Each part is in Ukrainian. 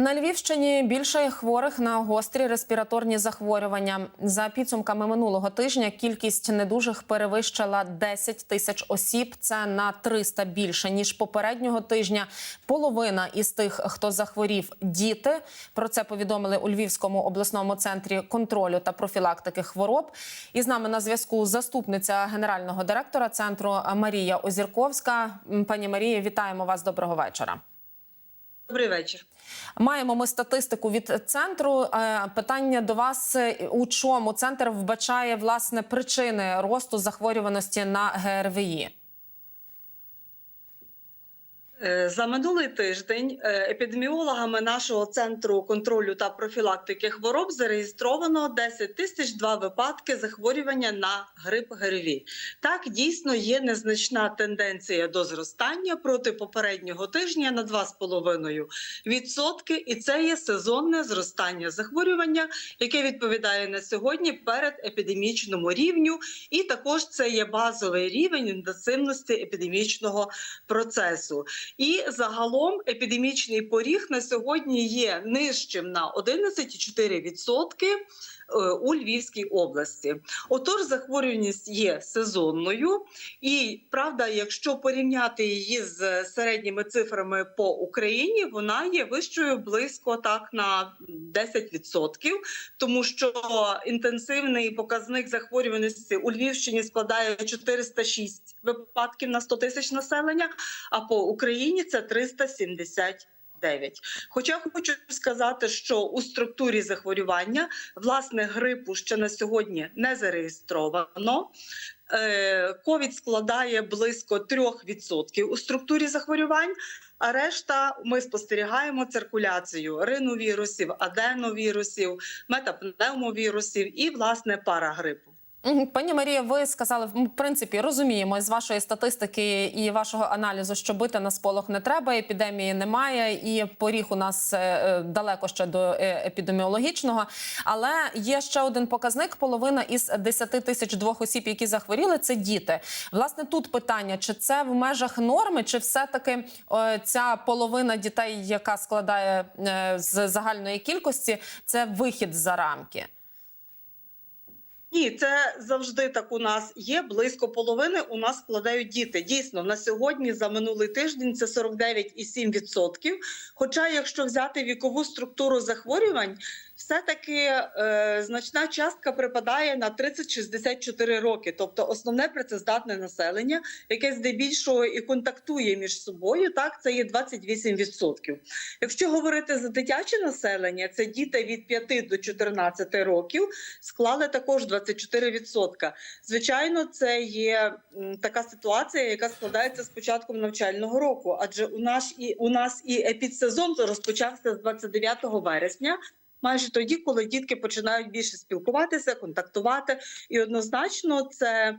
На Львівщині більше хворих на гострі респіраторні захворювання. За підсумками минулого тижня кількість недужих перевищила 10 тисяч осіб. Це на 300 більше ніж попереднього тижня. Половина із тих, хто захворів, діти. Про це повідомили у Львівському обласному центрі контролю та профілактики хвороб. І з нами на зв'язку заступниця генерального директора центру Марія Озірковська. Пані Марія, вітаємо вас. Доброго вечора. Добрий вечір. Маємо ми статистику від центру. Е, Питання до вас: у чому центр вбачає власне причини росту захворюваності на ГРВІ? Е, За минулий тиждень е, епідеміологами нашого центру контролю та профілактики хвороб зареєстровано 10 тисяч два випадки захворювання на грип ГРВІ. Так дійсно є незначна тенденція до зростання проти попереднього тижня на 2,5 відсотки, і це є сезонне зростання захворювання, яке відповідає на сьогодні перед епідемічному рівню, і також це є базовий рівень інтенсивності епідемічного процесу. І загалом епідемічний поріг на сьогодні є нижчим на 11,4% е, у Львівській області. Отож, захворюваність є сезонною, і правда, якщо порівняти її з середніми цифрами по Україні, вона є вищою близько так на 10%, тому що інтенсивний показник захворюваності у Львівщині складає 406 випадків на 100 тисяч населення, а по Україні це 379. Хоча хочу сказати, що у структурі захворювання власне грипу ще на сьогодні не зареєстровано. Е, Ковід складає близько 3% у структурі захворювань. А решта ми спостерігаємо циркуляцію риновірусів, аденовірусів, метапневмовірусів і власне парагрипу. Пані Марія, ви сказали, в принципі, розуміємо з вашої статистики і вашого аналізу, що бити на сполох не треба, епідемії немає, і поріг у нас е, е, далеко ще до е, епідеміологічного. Але є ще один показник: половина із 10 тисяч двох осіб, які захворіли, це діти. Власне, тут питання: чи це в межах норми, чи все-таки ця половина дітей, яка складає з загальної кількості, це вихід за рамки? Ні, це завжди так у нас є. Близько половини у нас складають діти. Дійсно, на сьогодні за минулий тиждень це 49,7%. Хоча, якщо взяти вікову структуру захворювань, все-таки е, значна частка припадає на 30-64 роки, тобто основне працездатне населення, яке здебільшого і контактує між собою, так це є 28%. Якщо говорити за дитяче населення, це діти від 5 до 14 років, склали також 24%. Звичайно, це є така ситуація, яка складається з початком навчального року, адже у нас і у нас і епідсезон розпочався з 29 вересня. Майже тоді, коли дітки починають більше спілкуватися, контактувати, і однозначно це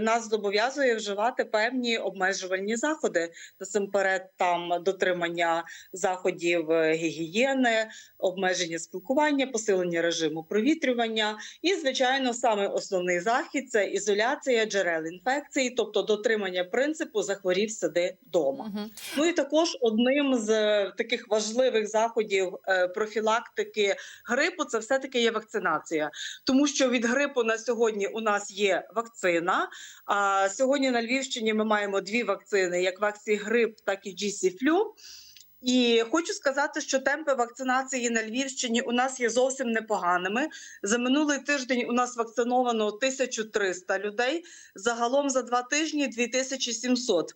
нас зобов'язує вживати певні обмежувальні заходи. Насамперед, там дотримання заходів е, гігієни, обмеження спілкування, посилення режиму провітрювання. І, звичайно, саме основний захід це ізоляція джерел інфекції, тобто дотримання принципу захворів сиди вдома. Мгм. Ну і також одним з е, таких важливих заходів е, профілактики грипу це все таки є вакцинація, тому що від грипу на сьогодні у нас є вакцина. А сьогодні на Львівщині ми маємо дві вакцини: як ваксігрип, так і GC-Flu. І хочу сказати, що темпи вакцинації на Львівщині у нас є зовсім непоганими. За минулий тиждень у нас вакциновано 1300 людей. Загалом за два тижні 2700.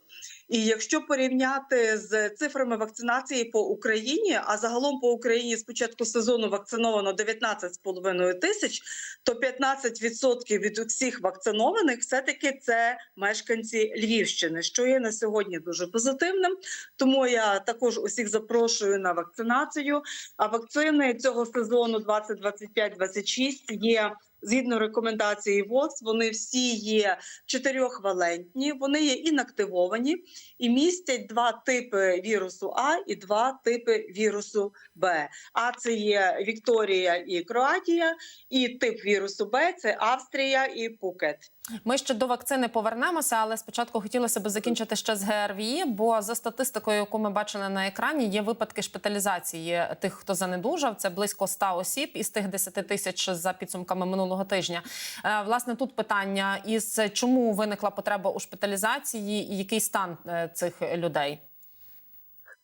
І якщо порівняти з цифрами вакцинації по Україні, а загалом по Україні з початку сезону вакциновано 19,5 тисяч, то 15% від усіх вакцинованих все-таки це мешканці Львівщини, що є на сьогодні дуже позитивним. Тому я також усіх запрошую на вакцинацію. А вакцини цього сезону 2025-26 є згідно рекомендації ВОЗ. Вони всі є чотирьохвалентні, вони є інактивовані і містять два типи вірусу А і два типи вірусу Б. А це є Вікторія і Кроатія, і тип вірусу Б це Австрія і Пукет. Ми ще до вакцини повернемося, але спочатку хотілося б закінчити ще з ГРВІ, бо за статистикою, яку ми бачили на екрані, є випадки шпиталізації тих, хто занедужав. Це близько 100 осіб із тих 10 тисяч за підсумками минулого тижня. Е, Власне, тут питання: із чому виникла потреба у шпиталізації, і який стан е, цих людей?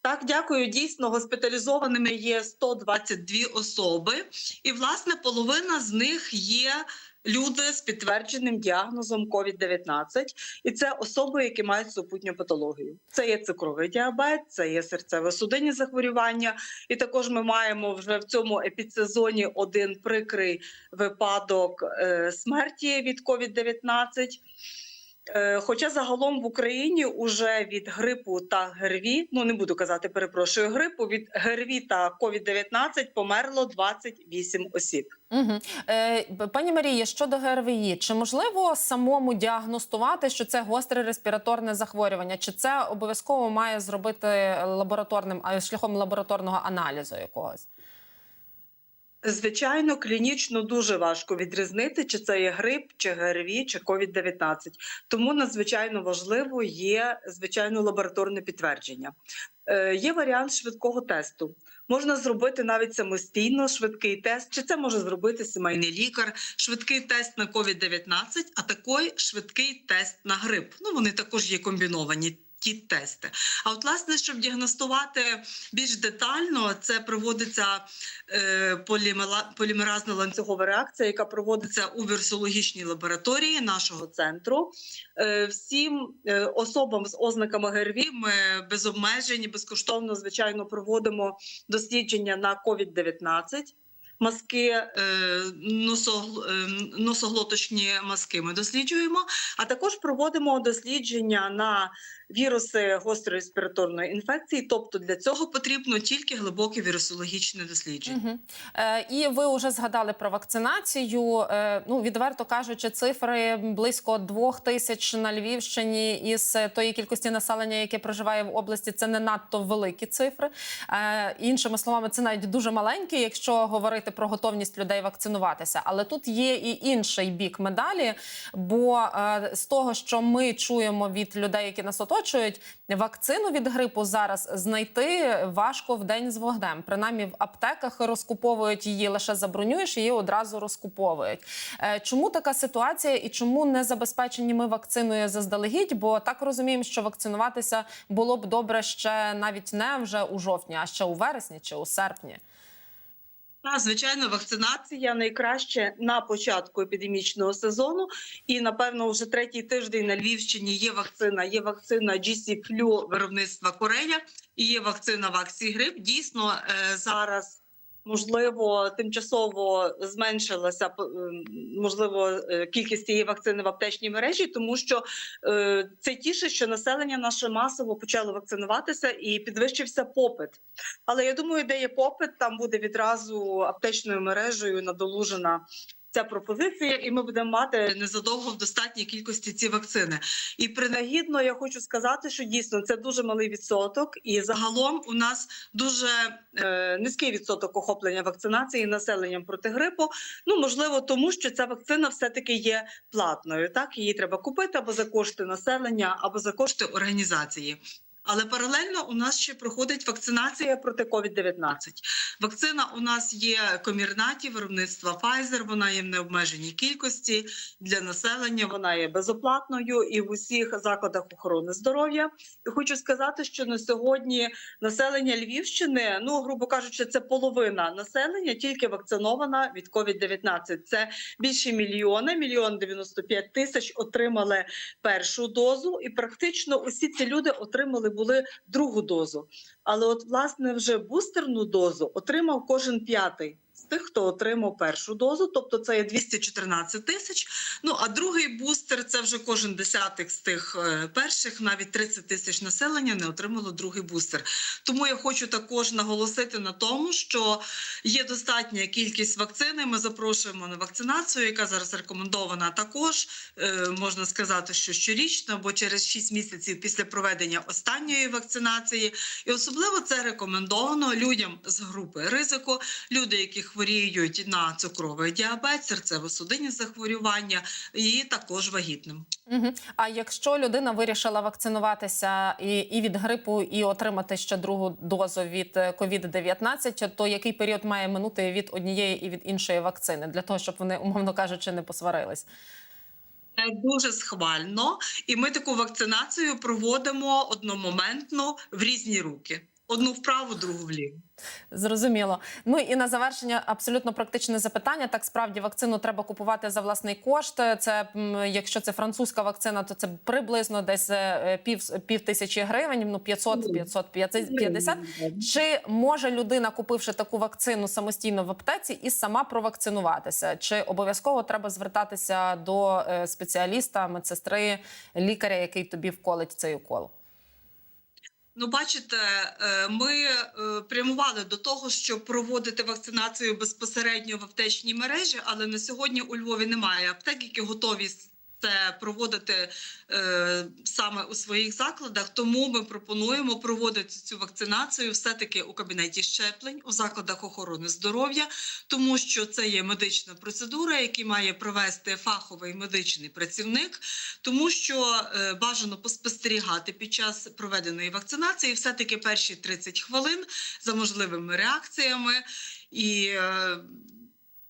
Так, дякую. Дійсно, госпіталізованими є 122 особи, і власне половина з них є. Люди з підтвердженим діагнозом COVID-19, і це особи, які мають супутню патологію. Це є цукровий діабет, це є серцево-судинні захворювання. І також ми маємо вже в цьому епідсезоні один прикрий випадок е, смерті від COVID-19. Е, Хоча загалом в Україні уже від грипу та ГРВІ, ну не буду казати, перепрошую, грипу від ГРВІ та COVID-19 померло 28 осіб. Угу. Е, пані Марії, щодо ГРВІ, чи можливо самому діагностувати, що це гостре респіраторне захворювання, чи це обов'язково має зробити лабораторним шляхом лабораторного аналізу якогось? Звичайно, клінічно дуже важко відрізнити, чи це є грип, чи ГРВІ, чи COVID-19. Тому надзвичайно важливо є звичайно лабораторне підтвердження. Е, є варіант швидкого тесту. Можна зробити навіть самостійно швидкий тест, чи це може зробити сімейний лікар, швидкий тест на COVID-19, а такий швидкий тест на грип. Ну вони також є комбіновані. Ті тести. А от, власне, щоб діагностувати більш детально, це проводиться е, полімеразна ланцюгова реакція, яка проводиться у вірусологічній лабораторії нашого центру. Е, всім е, особам з ознаками ГРВІ ми без обмежень, безкоштовно, звичайно, проводимо дослідження на COVID-19. Маски е, е, носоглоточні маски ми досліджуємо, а також проводимо дослідження на віруси гострої респіраторної інфекції. Тобто для цього потрібно тільки глибоке вірусологічне дослідження. Угу. Е, і ви вже згадали про вакцинацію. Е, ну, відверто кажучи, цифри близько двох тисяч на Львівщині із тої кількості населення, яке проживає в області, це не надто великі цифри. Е, іншими словами, це навіть дуже маленькі, якщо говорити про готовність людей вакцинуватися. Але тут є і інший бік медалі. Бо е, з того, що ми чуємо від людей, які нас оточують, вакцину від грипу зараз знайти важко в день з вогнем. Принаймні в аптеках розкуповують її лише забронюєш, її одразу розкуповують. Е, Чому така ситуація і чому не забезпечені ми вакциною заздалегідь? Бо так розуміємо, що вакцинуватися було б добре ще навіть не вже у жовтні, а ще у вересні чи у серпні. Та, звичайно, вакцинація найкраще на початку епідемічного сезону. І напевно, вже третій тиждень на Львівщині є вакцина. Є вакцина GC Flu виробництва Корея і є вакцина Ваксі Грип. Дійсно е, зараз. Можливо, тимчасово зменшилася можливо е, кількість цієї вакцини в аптечній мережі, тому що е, це тіше, що населення наше масово почало вакцинуватися і підвищився попит. Але я думаю, де є попит, там буде відразу аптечною мережею надолужена ця пропозиція, і ми будемо мати незадовго в достатній кількості ці вакцини. І принагідно я хочу сказати, що дійсно це дуже малий відсоток, і загалом у нас дуже е, низький відсоток охоплення вакцинації населенням проти грипу. Ну можливо, тому що ця вакцина все таки є платною. Так її треба купити або за кошти населення, або за кошти організації. Але паралельно у нас ще проходить вакцинація проти COVID-19. Вакцина у нас є комірнаті виробництва Pfizer, Вона є в необмеженій кількості для населення. Вона є безоплатною і в усіх закладах охорони здоров'я. І хочу сказати, що на сьогодні населення Львівщини, ну грубо кажучи, це половина населення, тільки вакцинована від COVID-19. Це більше мільйона, мільйон 95 тисяч отримали першу дозу, і практично усі ці люди отримали були другу дозу. Але от власне вже бустерну дозу отримав кожен п'ятий. З тих, хто отримав першу дозу, тобто це є 214 тисяч. Ну а другий бустер це вже кожен десятих з тих е, перших, навіть 30 тисяч населення не отримало другий бустер. Тому я хочу також наголосити на тому, що є достатня кількість вакцини. Ми запрошуємо на вакцинацію, яка зараз рекомендована також. Е, можна сказати, що щорічно або через 6 місяців після проведення останньої вакцинації. І особливо це рекомендовано людям з групи ризику, люди, яких хворіють на цукровий діабет, серцево-судинні захворювання і також вагітним. Угу. А якщо людина вирішила вакцинуватися і, і від грипу, і отримати ще другу дозу від COVID-19, то який період має минути від однієї і від іншої вакцини для того, щоб вони, умовно кажучи, не посварились? Дуже схвально, і ми таку вакцинацію проводимо одномоментно в різні руки: одну вправо, другу вліво. Зрозуміло. Ну і на завершення абсолютно практичне запитання. Так справді вакцину треба купувати за власний кошт. Це якщо це французька вакцина, то це приблизно десь е, пів, пів тисячі гривень, ну 500, 550. Чи може людина, купивши таку вакцину самостійно в аптеці, і сама провакцинуватися? Чи обов'язково треба звертатися до е, спеціаліста, медсестри, лікаря, який тобі вколить цей укол? Ну, бачите, е, ми е, прямували до того, щоб проводити вакцинацію безпосередньо в аптечній мережі, але на сьогодні у Львові немає аптек, які готові це проводити е, саме у своїх закладах. Тому ми пропонуємо проводити цю вакцинацію все-таки у кабінеті щеплень, у закладах охорони здоров'я, тому що це є медична процедура, яку має провести фаховий медичний працівник, тому що е, бажано поспостерігати під час проведеної вакцинації все-таки перші 30 хвилин за можливими реакціями і. е,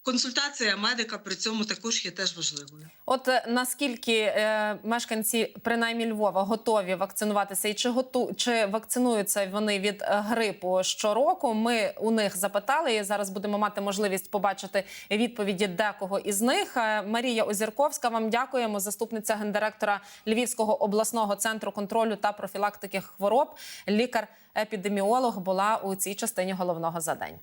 Консультація медика при цьому також є теж важливою. От е, наскільки е, мешканці принаймні Львова готові вакцинуватися, і чи готу чи вакцинуються вони від е, грипу щороку? Ми у них запитали. і Зараз будемо мати можливість побачити відповіді декого із них. Е, Марія Озірковська, вам дякуємо. Заступниця гендиректора Львівського обласного центру контролю та профілактики хвороб, лікар-епідеміолог була у цій частині головного за день.